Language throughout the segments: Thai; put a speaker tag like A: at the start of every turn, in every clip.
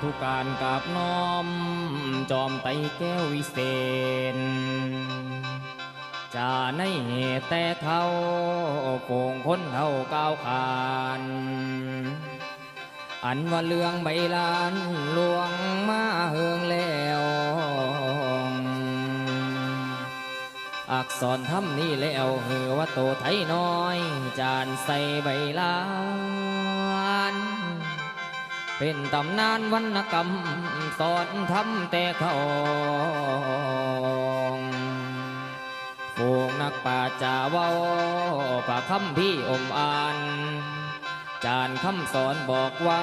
A: ธุการกับน้อม จอมไตแก้ววิเศษจะในเหตุแต่เท่าโกงคนเท่าก้าวขาน อันว่าเรื่องใบลานหลวงมาเฮืองแล้วอักษรทำนี่แล้วเหือว่าโตไทยน้อย จานใส่ใบลาน เป็นตำนานวรรณกรรม สอนทำแต่เขาฝูงนักป่าจาเว้าป่าคำพี่อมอ่าน จานคำสอนบอกไว้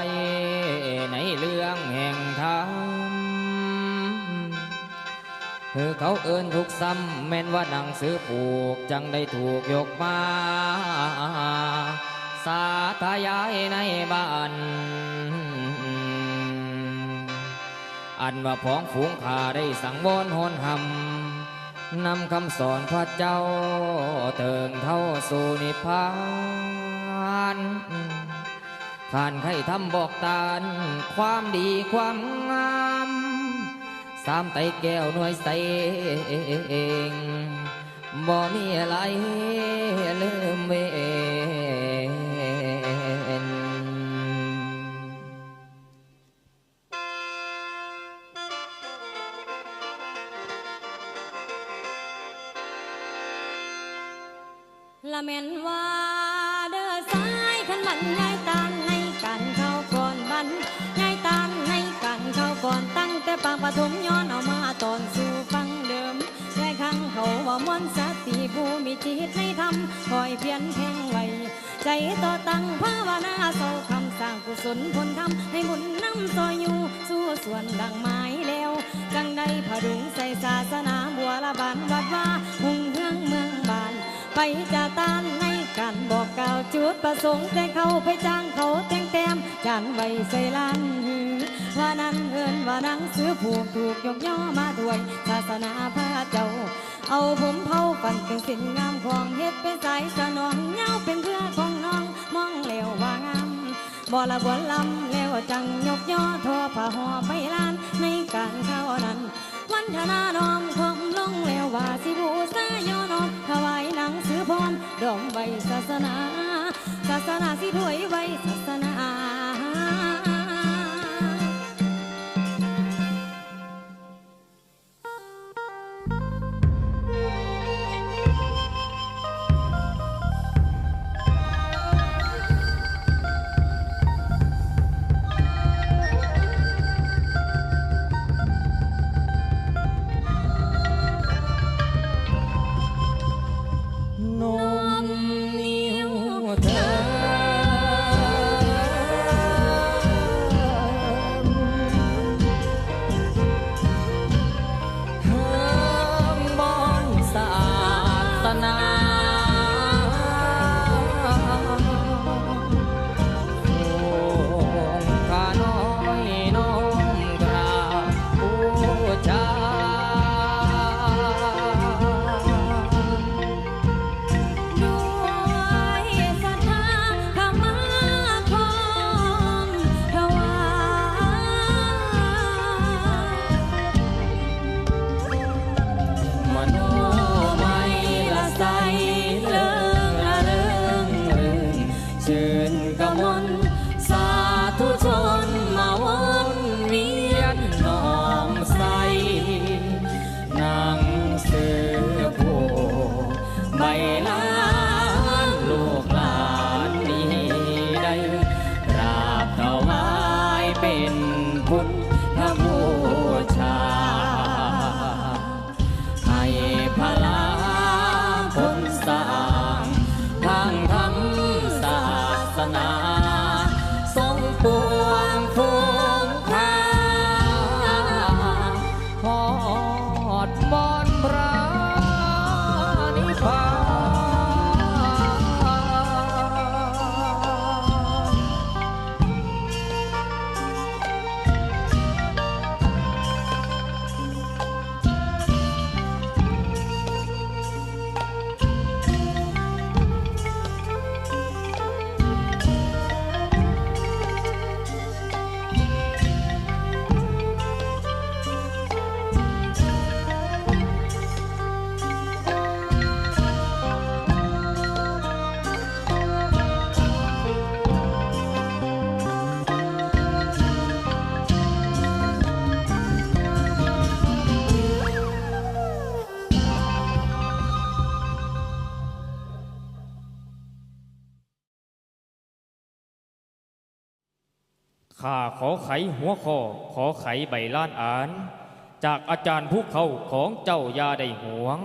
A: ในเรื่องแห่งธรรมคือเขาเอิ้นทุกซ้ำแม่นว่าหนังสือผูกจังได้ถูกยกมา สาธยายในบ้าน อันว่าพ้องฝูงข้าได้สังวอนโหนหำนำคำสอนพระเจ้าเติงเท่าสู่นิพพานขานใครทำบอกตานความดีความงามสามไตแก้วหน่วยใสเองบ่มีอะไรลืมเวน
B: ละแม่นว่าเด้อสายขันมันยายตานในกันเข้าก่อนบันยายตานในกันเข้าก่อนตั้งแต่ปางปฐมย้อนเอามาตอนสู่ฟังเดิมยายขังเขาว่ามวนสติผู้มีจิตในธรรมคอยเพียนแพ่งไว้ใจต่อตั้งภาวนาเศร้าคำสร้างกุศลผลธรรมให้บุญนำซอยอยู่สู่ส่วนดังไม้แล้วจังได้ผดุงใส่ศาสนาบัวละบานวัดว่า ไปจะตานในการบอกกล่าวจุดประสงค์แต่เขาไปจ้างเขาแต่งแต้มจานไว้ใส่ลานหือว่านั้นเอินว่านังสือผูกถูกยกย่อมาด้วยศาสนาพระเจ้า เอาผมเผาปั่นเป็นสิ่งงามของเฮ็ดเป็นสายสนองเงาเป็นเพื่อของน้องมองแล้วว่างามบ่ละบวนลำแล้วจังยกย่อทอผ้าห่อไปลานในการเข้านั้น วันธนาน้อมคมล งแล้วว่าสิบูซายอนอมถวายหนังสือพรดอมใบศาสนา ศาสนาสิถวยไว้ศาสนา
A: ใบ ข้าขอไขหัวข้อขอไขใบล้านอ่าน จากอาจารย์ผู้เขาของเจ้ายาได้หวง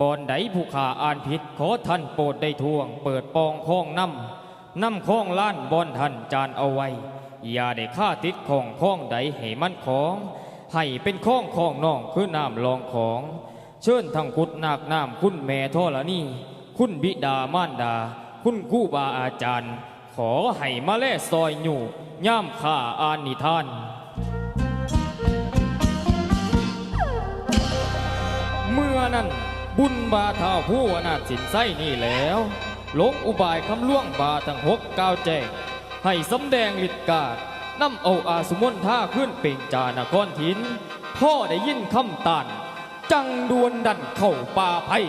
A: บอนใดผู้ข้าอ่านผิด ขอท่านโปรดได้ทวง เปิดปองข้องน้ำน้ำข้องล้านบอนท่านจานเอาไว้ อย่าได้ฆ่าติดของข้องใดให้มันของ ให้เป็นข้องข้องน้องคือน้ำรองของ เชิญทั้งกุดนาคน้ำคุณแม่ทอละนี่คุณบิดามารดา คุณคู่บาอาจารย์ ขอให้มาแลซอยอยู่ย่ามข้าอานิทานเมื่อนั้นบุญบาเท่าผู้อนาถสินไส้นี่แล้วหลงอุบายคำล่วงบาทั้งหกก้าวแจงให้สำแดงฤทธิ์กาดนำเอาอาสุมนท่าขึ้นเป่งจานครทิน พ่อได้ยินคำตานจังดวนดันเข้าป่าไผ่